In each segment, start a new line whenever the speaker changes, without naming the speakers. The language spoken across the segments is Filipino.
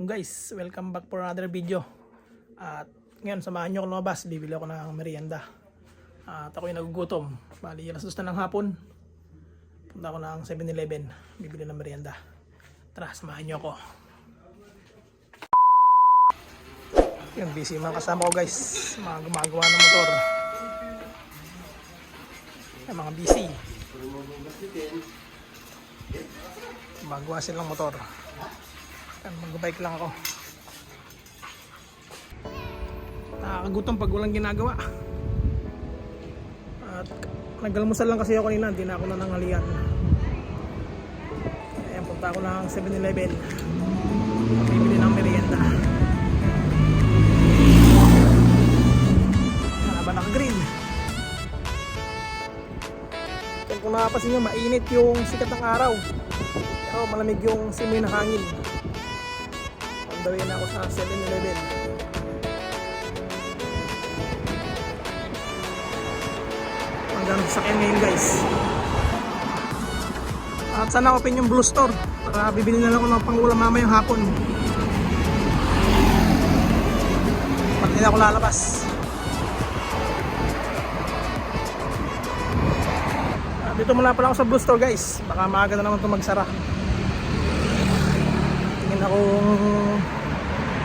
Yung guys, welcome back for another video. At ngayon, samahan nyo ako lumabas. Bibili ako ng merienda. At ako'y nagugutom. Bali, alas dos na ng hapon. Punta ako ng 7-Eleven. Bibili ng merienda. Tara, samahan nyo ako. Yung busy mga kasama ko guys. Mga gumagawa ng motor. Yung mga busy. Gumagawa silang motor. Yan, Mag-bike lang ako. Nakakagutom pag walang ginagawa. At naggalmusal lang kasi ako kanina, hindi na ako nanangalian. Ayan, punta ako ng 7-Eleven. Bibili ng merienda. Yan, ba naka-green? Kung nakapasin nyo, mainit yung sikat ng araw. Pero malamig yung simoy ng hangin. On the way na ako sa 7-Eleven. Hanggang sa akin ngayon guys. At sana open yung Blue Store para bibili na lang ako ng pangulam mamayang hapon. Pag na ako lalabas. Dito muna pala ako sa Blue Store guys. Baka maaga na naman ito magsara. Tingin akong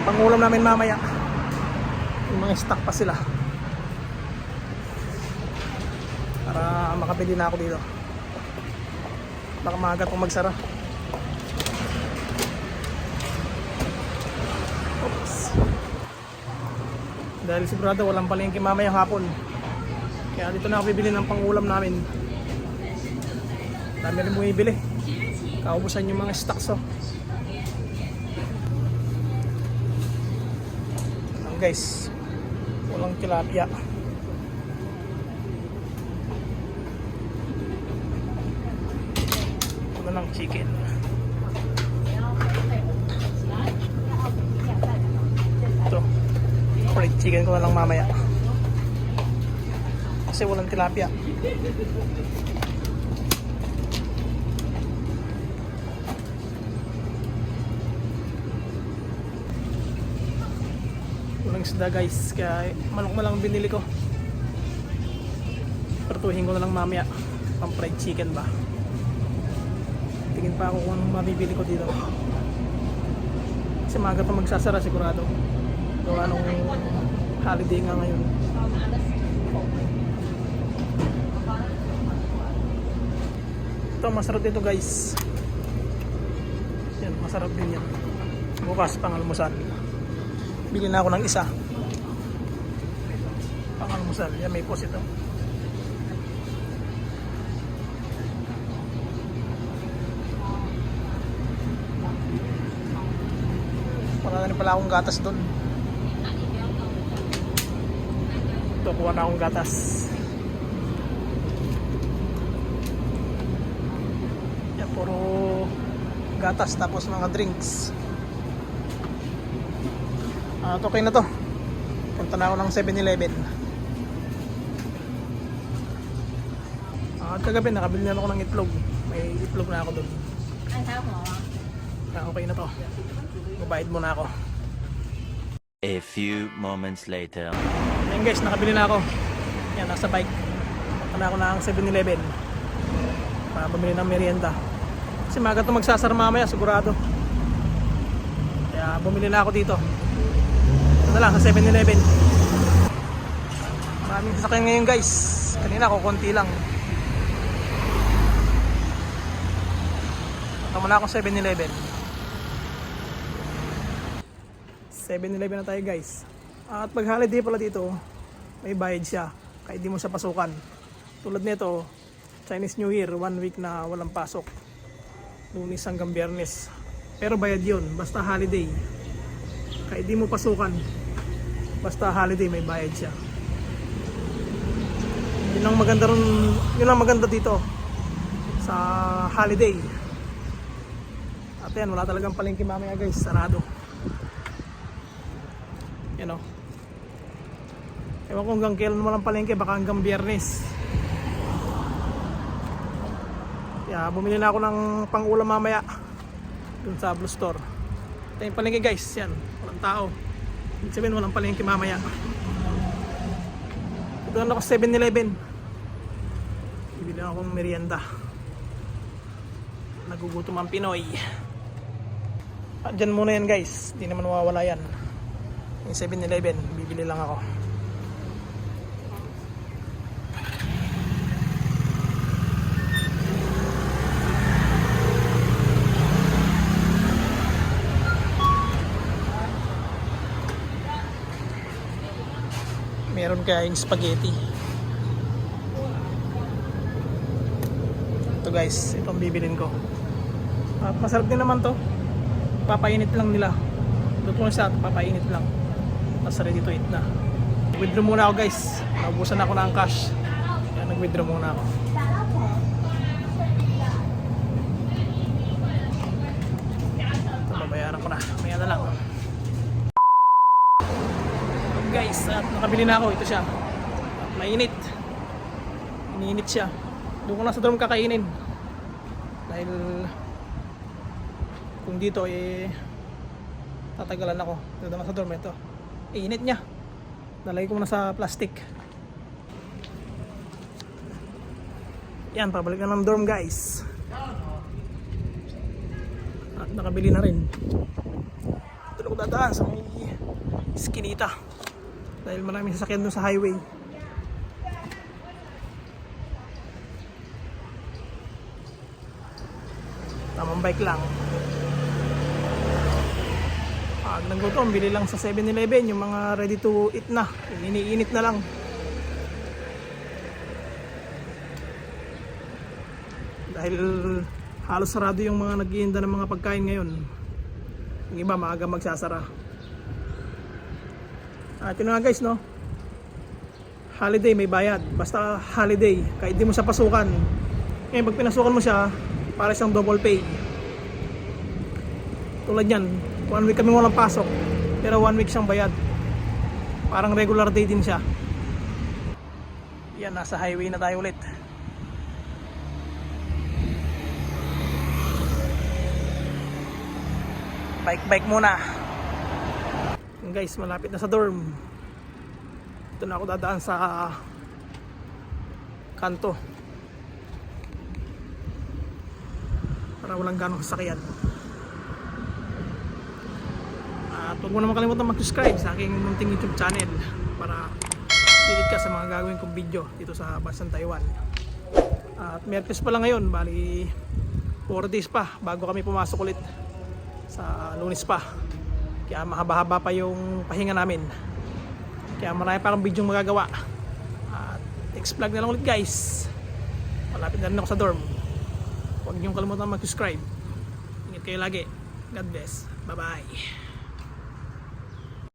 pangulam namin mamaya. Yung mga stock pa sila. Para makabili na ako dito. Baka maaga itong magsara. Oops. Dahil sigurado walang palengke mamayang hapon. Kaya dito na ako bibili ng pangulam namin. Dami rin bumibili. Kaubusan yung mga stocks oh. Guys. Walang tilapia. Ano lang chicken. Ito. Fried chicken ko na lang mamaya. Kasi walang tilapia. Isda guys, kaya manok na lang binili ko. Pertuhin ko na lang mamaya. Pang fried chicken ba? Tingin pa ako kung mabibili ko dito. Kasi maga pa magsasara sigurado. Gawa nung holiday nga ngayon. Ito masarap dito guys. Yan, masarap din yan. Bukas pang almusal. Bili na ako ng isa. Pang almusal. Yan, may post ito. Wala na rin pala akong gatas doon. Ito, kuha na akong gatas. Yan, puro gatas tapos mga drinks. At okay na to. Punta na ako ng 7-Eleven. At kagabi, nakabili na ako ng itlog. May itlog na ako doon. Kaya okay na to. Mabayad muna ako.
A few moments later.
Ayan guys, nakabili na ako. Yan, nasa bike. Punta na ako ng 7-Eleven. Para bumili ng merienda. Kasi maga ito magsasara mamaya, sigurado. Kaya bumili na ako dito. Na lang, sa 7-Eleven. Maraming sasakyan ngayon guys. Kanina ko, konti lang. Punta muna ako 7-Eleven. 7-Eleven na tayo guys. At pag holiday pala dito, may bayad siya. Kahit di mo siya pasukan. Tulad nito, Chinese New Year, one week na walang pasok. Lunes hanggang biyernes. Pero bayad yun, basta holiday. Kahit di mo pasukan, basta holiday may bayad siya. Yun ang maganda ron, yun ang maganda dito sa holiday. At yan, wala talagang palengke mamaya guys, sarado. Yan o. Ewan ko hanggang kailan mo lang palengke, baka hanggang biyernes. Kaya bumili na ako ng pang-ulam mamaya dun sa Blue Store. Ito yung palengke guys, yan. Walang tao. Ibig sabihin walang palengke mamaya. Ito ako 7-Eleven. Bibili akong merienda. Nagugutom ang Pinoy. At dyan muna yan guys. Di naman mawawala yan. Yung 7-Eleven, bibili lang ako. Meron kayong spaghetti. Ito guys, itong bibilin ko. At masarap din naman to. Papainit lang nila. Luto na siya, papainit lang. Tapos ready to eat na. Withdraw muna ako guys. Naubusan ako ng cash. Kaya nag-withdraw muna ako. Ito, babayaran ko na. Maya na lang. Guys, at nakabili na ako. Ito siya. Mainit. Iniinit siya. Doon ko na sa dorm kakainin. Dahil kung dito eh tatagalan ako. Naman sa dorm ito. Init niya. Nalagay ko na sa plastic. Yan, pabalik na ng dorm guys. At nakabili na rin. Ito na ko dadaan sa may skinita. Dahil maraming sasakyan doon sa highway. Tamang bike lang. Pag naggutom, bili lang sa 7-Eleven yung mga ready to eat na. Iniinit na lang. Dahil halos sarado yung mga nag ng mga pagkain ngayon. Yung iba maaga magsasara. At yun na guys no. Holiday may bayad. Basta holiday. Kahit di mo siya pasukan. Ngayon pag pinasukan mo siya, para siyang double pay. Tulad yan, one week kami walang pasok. Pero one week siyang bayad. Parang regular day din siya. Yan, nasa highway na tayo ulit. Bike-bike muna. Guys, malapit na sa dorm. Ito na ako dadaan sa kanto. Para walang ganong sasakyan. At huwag mo naman kalimutan mag-subscribe sa aking munting YouTube channel para pilit ka sa mga gagawin kong video dito sa Bansang Taiwan. At Merkes pa lang ngayon, bali 4 days pa bago kami pumasok ulit sa lunes pa. Kaya mahaba-haba pa yung pahinga namin. Kaya marami pa akong video magagawa. At next vlog na lang ulit guys. Malapit na rin ako sa dorm. Huwag niyong kalimutan mag-subscribe. Ingat kayo lagi. God bless. Bye-bye.